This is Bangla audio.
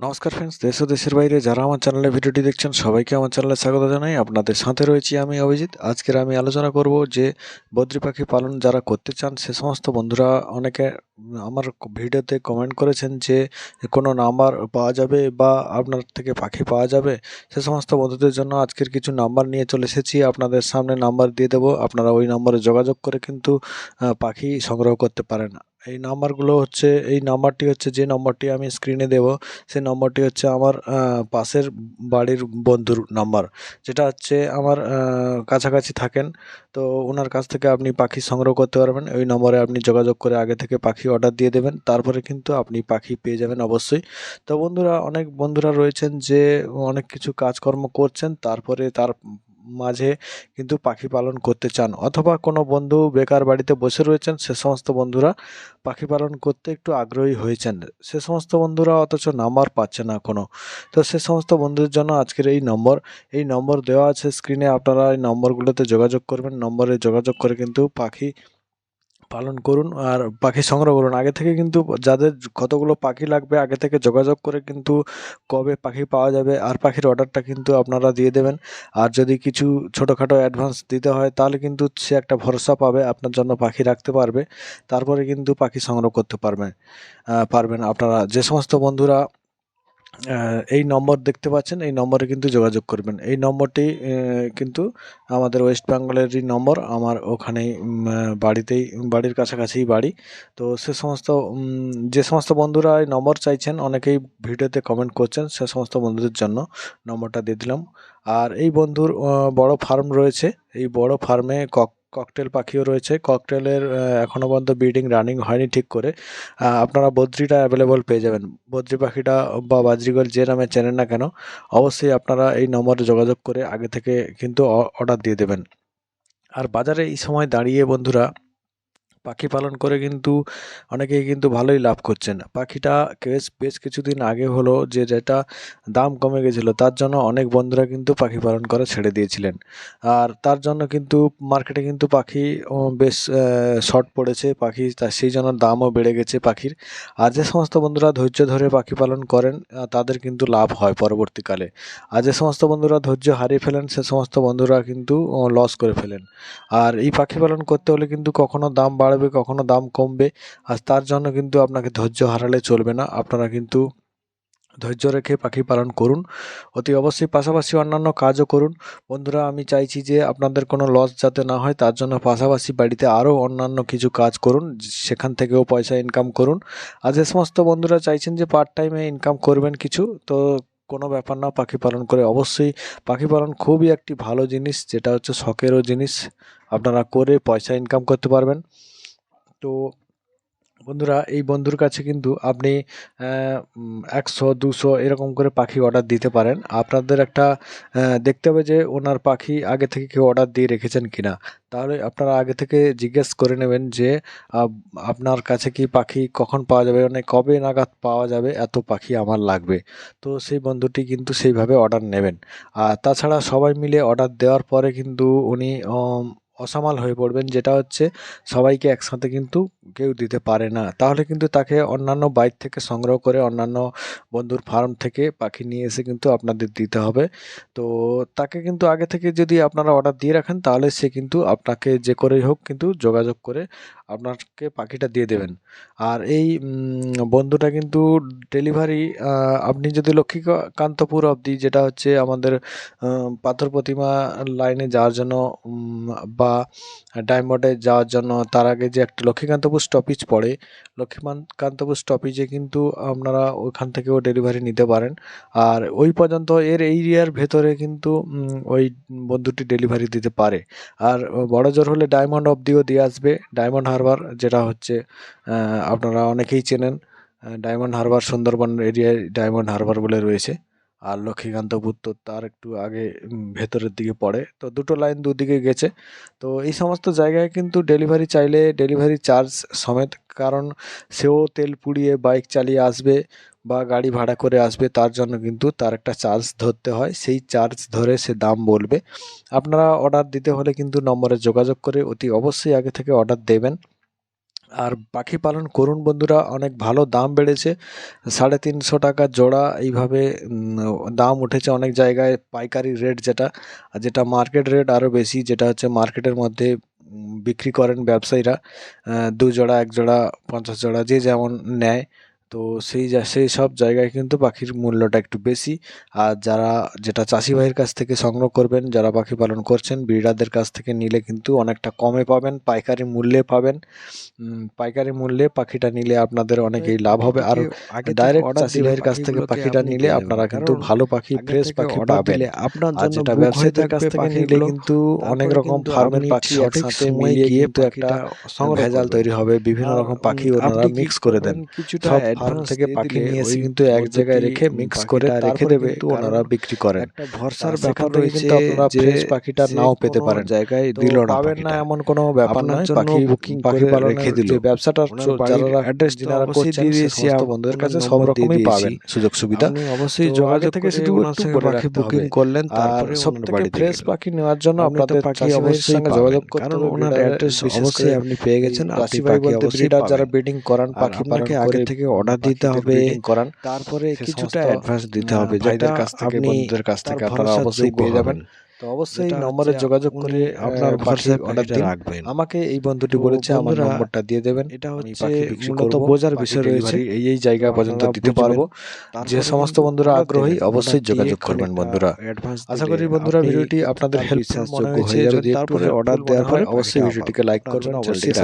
নমস্কার ফ্রেন্ডস দেশ ও দেশের বাইরে যারা আমার চ্যানেলে ভিডিওটি দেখছেন, সবাইকে আমার চ্যানেলে স্বাগত জানাই। আপনাদের সাথে রয়েছি আমি অভিজিৎ। আজকের আমি আলোচনা করব যে, বদ্রি পাখি পালন যারা করতে চান, সে সমস্ত বন্ধুরা অনেকে আমার ভিডিওতে কমেন্ট করেছেন যে, কোনো নাম্বার পাওয়া যাবে বা আপনার থেকে পাখি পাওয়া যাবে, সে সমস্ত বন্ধুদের জন্য আজকের কিছু নাম্বার নিয়ে চলে এসেছি। আপনাদের সামনে নাম্বার দিয়ে দেবো। আপনারা ওই নম্বরে যোগাযোগ করে কিন্তু পাখি সংগ্রহ করতে পারেন। এই নাম্বারগুলো হচ্ছে, এই নাম্বারটি হচ্ছে, যে নম্বরটি আমি স্ক্রিনে দেবো, সেই নম্বরটি হচ্ছে আমার পাশের বাড়ির বন্ধুর নাম্বার যেটা হচ্ছে আমার কাছাকাছি থাকেন। তো ওনার কাছ থেকে আপনি পাখি সংগ্রহ করতে পারবেন, ওই নম্বরে আপনি যোগাযোগ করে আগে থেকে পাখি অর্ডার দিয়ে দেবেন, তারপরে কিন্তু আপনি পাখি পেয়ে যাবেন অবশ্যই। তো বন্ধুরা, অনেক বন্ধুরা রয়েছেন যে অনেক কিছু কাজকর্ম করছেন, তারপরে তার মাঝে কিন্তু পাখি পালন করতে চান অথবা কোনো বন্ধু বেকার বাড়িতে বসে রয়েছেন, সে সমস্ত বন্ধুরা পাখি পালন করতে একটু আগ্রহী হয়েছেন। সে সমস্ত বন্ধুরা অথচ নাম্বার পাচ্ছে না কোনো। তো সে সমস্ত বন্ধুদের জন্য আজকের এই নম্বর। এই নম্বর দেওয়া আছে স্ক্রিনে, আপনারা এই নম্বরগুলোতে যোগাযোগ করবেন। নম্বরে যোগাযোগ করে কিন্তু পাখি পালন করুন আর পাখি সংগ্রহ করুন। আগে থেকে কিন্তু যাদের কতগুলো পাখি লাগবে, আগে থেকে যোগাযোগ করে কিন্তু কবে পাখি পাওয়া যাবে আর পাখির অর্ডারটা কিন্তু আপনারা দিয়ে দেবেন। আর যদি কিছু ছোটোখাটো অ্যাডভান্স দিতে হয়, তাহলে কিন্তু সে একটা ভরসা পাবে, আপনার জন্য পাখি রাখতে পারবে। তারপরে কিন্তু পাখি সংগ্রহ করতে পারবেন পারবেন আপনারা। যে সমস্ত বন্ধুরা এই নম্বর দেখতে পাচ্ছেন, এই নম্বরে কিন্তু যোগাযোগ করবেন। এই নম্বরটি কিন্তু আমাদের ওয়েস্ট বেঙ্গলেরই নম্বর, আমার ওখানেই বাড়িতেই, বাড়ির কাছাকাছিই বাড়ি। তো সে সমস্ত যে সমস্ত বন্ধুরা এই নম্বর চাইছেন, অনেকেই ভিডিওতে কমেন্ট করছেন, সে সমস্ত বন্ধুদের জন্য নম্বরটা দিয়ে দিলাম। আর এই বন্ধুর বড় ফার্ম রয়েছে। এই বড় ফার্মে কক ককটেল পাখিও রয়েছে। ককটেলের এখনও পর্যন্ত ব্রিডিং রানিং হয়নি ঠিক করে। আপনারা বদ্রিটা অ্যাভেলেবল পেয়ে যাবেন। বদ্রি পাখিটা বা বাজরিগল যে নামে চেনেন না কেন, অবশ্যই আপনারা এই নম্বরে যোগাযোগ করে আগে থেকে কিন্তু অর্ডার দিয়ে দেবেন। আর বাজারে এই সময় দাঁড়িয়ে বন্ধুরা পাখি পালন করে কিন্তু অনেকেই কিন্তু ভালোই লাভ করছেন। পাখিটা বেশ বেশ কিছুদিন আগে হলো যে যেটা দাম কমে গেছিল, তার জন্য অনেক বন্ধুরা কিন্তু পাখি পালন করা ছেড়ে দিয়েছিলেন। আর তার জন্য কিন্তু মার্কেটে কিন্তু পাখি বেশ শর্ট পড়েছে, পাখি তা সেই জন্য দামও বেড়ে গেছে পাখির। আর যে সমস্ত বন্ধুরা ধৈর্য ধরে পাখি পালন করেন তাদের কিন্তু লাভ হয় পরবর্তীকালে। আর যে সমস্ত বন্ধুরা ধৈর্য হারিয়ে ফেলেন, সে সমস্ত বন্ধুরা কিন্তু লস করে ফেলেন। আর এই পাখি পালন করতে হলে কিন্তু কখনো দাম বাড়বে কখনো দাম কমবে। আর তার জন্য কিন্তু আপনাকে ধৈর্য হারালে চলবে না। আপনারা কিন্তু ধৈর্য রেখে পাখি পালন করুন। অতি অবশ্যই পাশাপাশি অন্যান্য কাজও করুন। বন্ধুরা, আমি চাইছি যে আপনাদের কোনো লস যাতে না হয়, তার জন্য পাশাপাশি বাড়িতে আরও অন্যান্য কিছু কাজ করুন। সেখান থেকেও পয়সা ইনকাম করুন। আর যে সমস্ত বন্ধুরা চাইছেন যে পার্ট টাইমে ইনকাম করবেন কিছু, তো কোনো ব্যাপার না, পাখি পালন করে। অবশ্যই পাখি পালন খুবই একটি ভালো জিনিস, যেটা হচ্ছে শখেরও জিনিস। আপনারা করে পয়সা ইনকাম করতে পারবেন। তো বন্ধুরা, এই বন্ধুর কাছে কিন্তু আপনি একশো, দুশো এরকম করে পাখি অর্ডার দিতে পারেন। আপনাদের একটা দেখতে হবে যে ওনার পাখি আগে থেকে কেউ অর্ডার দিয়ে রেখেছেন কিনা। তাহলে আপনারা আগে থেকে জিজ্ঞেস করে নেবেন যে আপনার কাছে কি পাখি কখন পাওয়া যাবে মানে কবে নাগাদ পাওয়া যাবে, এত পাখি আমার লাগবে। তো সেই বন্ধুটি কিন্তু সেইভাবে অর্ডার নেবেন। আর তাছাড়া সবাই মিলে অর্ডার দেওয়ার পরে কিন্তু উনি অসামাল হয়ে পড়বেন, যেটা হচ্ছে সবাইকে একসাথে কিন্তু কেউ দিতে পারে না। তাহলে কিন্তু তাকে অন্যান্য বাইক থেকে সংগ্রহ করে অন্যান্য বন্ধুর ফার্ম থেকে পাখি নিয়ে এসে কিন্তু আপনাদের দিতে হবে। তো তাকে কিন্তু আগে থেকে যদি আপনারা অর্ডার দিয়ে রাখেন, তাহলে সে কিন্তু আপনাকে যে করেই হোক কিন্তু যোগাযোগ করে আপনাকে পাখিটা দিয়ে দেবেন। আর এই বন্ধুটা কিন্তু ডেলিভারি আপনি যদি লক্ষ্মীকান্তপুর অবধি, যেটা হচ্ছে আমাদের পাথর প্রতিমা লাইনে যাওয়ার জন্য বা ডায়মন্ডে যাওয়ার জন্য, তার আগে যে একটা লক্ষ্মীকান্তপুর স্টপেজ পড়ে, লক্ষ্মীকান্তপুর স্টপেজে কিন্তু আপনারা ওখান থেকেও ডেলিভারি নিতে পারেন। আর ওই পর্যন্ত এর এরিয়ার ভেতরে কিন্তু ওই বন্ধুটি ডেলিভারি দিতে পারে। আর বড় জোর হলে ডায়মন্ড অবধিও দিয়ে আসবে। ডায়মন্ড হারবার, যেটা হচ্ছে আপনারা অনেকেই চেনেন ডায়মন্ড হারবার, সুন্দরবন এরিয়ায় ডায়মন্ড হারবার বলে রয়েছে। আর লক্ষ্মীকান্তপুর তো তার একটু আগে ভেতরের দিকে পড়ে। তো দুটো লাইন দুদিকে গেছে। তো এই সমস্ত জায়গায় কিন্তু ডেলিভারি চাইলে ডেলিভারি চার্জ সমেত, কারণ সেও তেল পুড়িয়ে বাইক চালিয়ে আসবে। বা গাড়ি ভাড়া করে আসবে, তার জন্য কিন্তু তার একটা চার্জ ধরতে হয়। সেই চার্জ ধরে সে দাম বলবে। আপনারা অর্ডার দিতে হলে কিন্তু নম্বরে যোগাযোগ করে অতি অবশ্যই আগে থেকে অর্ডার দেবেন। আর পাখি পালন করুন বন্ধুরা, অনেক ভালো দাম বেড়েছে। সাড়ে তিনশো টাকা জোড়া, এইভাবে দাম উঠেছে অনেক জায়গায়। পাইকারি রেট যেটা যেটা মার্কেট রেট আরও বেশি, যেটা হচ্ছে মার্কেটের মধ্যে বিক্রি করেন ব্যবসায়ীরা। দু জোড়া এক জোড়া পঞ্চাশ জোড়া, যে যেমন নেয়। তো সেই সেই সব জায়গায় কিন্তু পাখির মূল্যটা একটু বেশি। আর যারা যেটা চাষি ভাইয়ের কাছ থেকে সংগ্রহ করবেন যারা পাখি পালন করছেন ব্রিডারদের কাছ থেকে নিলে কিন্তু অনেকটা কমে পাবেন পাইকারি মূল্যে পাবেন। পাইকারি মূল্যে পাখিটা নিলে আপনাদের অনেকেই লাভ হবে। আর ডাইরেক্ট চাষি ভাইয়ের কাছ থেকে পাখিটা নিলে আপনারা কিন্তু ভালো পাখি ফ্রেশ পাখি পাবেন। আপনার আর যেটা ব্যবসায়ীদের কাছ থেকে নিলে কিন্তু অনেক রকম ফার্মের পাখি একসাথে মিলিয়ে গিয়ে কিন্তু একটা ভেজাল তৈরি হবে বিভিন্ন রকম পাখি ওনারা মিক্স করে দেন। কিছুটা সব ফার্ম থেকে পাখি নিয়ে এসে কিন্তু এক জায়গায় রেখে মিক্স করে রেখে দেবে, ওনারা বিক্রি করেন। একটা ভরসার ব্যাপার রয়েছে আপনারা ফ্রেশ পাখিটা নাও পেতে পারেন। জায়গায় দিল না পাবেন না এমন কোনো ব্যাপার নয়। পাখি booking পাখি করে পালনের রেখে দিল। যে ব্যবসাটা যারা address তো করছেন দিয়ে দিয়েছি, বন্ধুদের কাছে সব রকমই পাবেন। সুযোগ সুবিধা। আপনি অবশ্যই যোগাযোগ থেকে শুধু পাখি বুকিং করলেন তারপরে সব থেকে ফ্রেশ পাখি নেওয়ার জন্য আপনাদের পাখি অবশ্যই সঙ্গে যোগাযোগ করতে কারণ হবে। ওনার অ্যাড্রেস অবশ্যই আপনি পেয়ে গেছেন। আপনি পাখি বলতে অবশ্যই যারা ব্রিডিং করান পাখি পালন আপনাকে আগে থেকে অর্ডার দিতে হবে করান তারপরে কিছুটা অ্যাডভান্স দিতে হবে যেটা কাছ থেকে বন্ধুদের কাছ থেকে আপনারা অবশ্যই পেয়ে যাবেন। তো অবশ্যই নম্বরে যোগাযোগ করে আপনার ভরসায় অর্ডার দিন। রাখবেন। আমাকে এই বন্ধুটি বলেছে আমার নম্বরটা দিয়ে দেবেন। এটা হচ্ছে মূলত বোঝার বিষয় রয়েছে। এই এই জায়গা পর্যন্ত দিতে পারব। যে সমস্ত বন্ধুরা আগ্রহী অবশ্যই যোগাযোগ করবেন বন্ধুরা। আশা করি বন্ধুরা ভিডিওটি আপনাদের মনে হয়েছে যদি তারপরে মনে দেওয়ার হয় পরে অবশ্যই ভিডিওটিকে লাইক করবেন অবশ্যই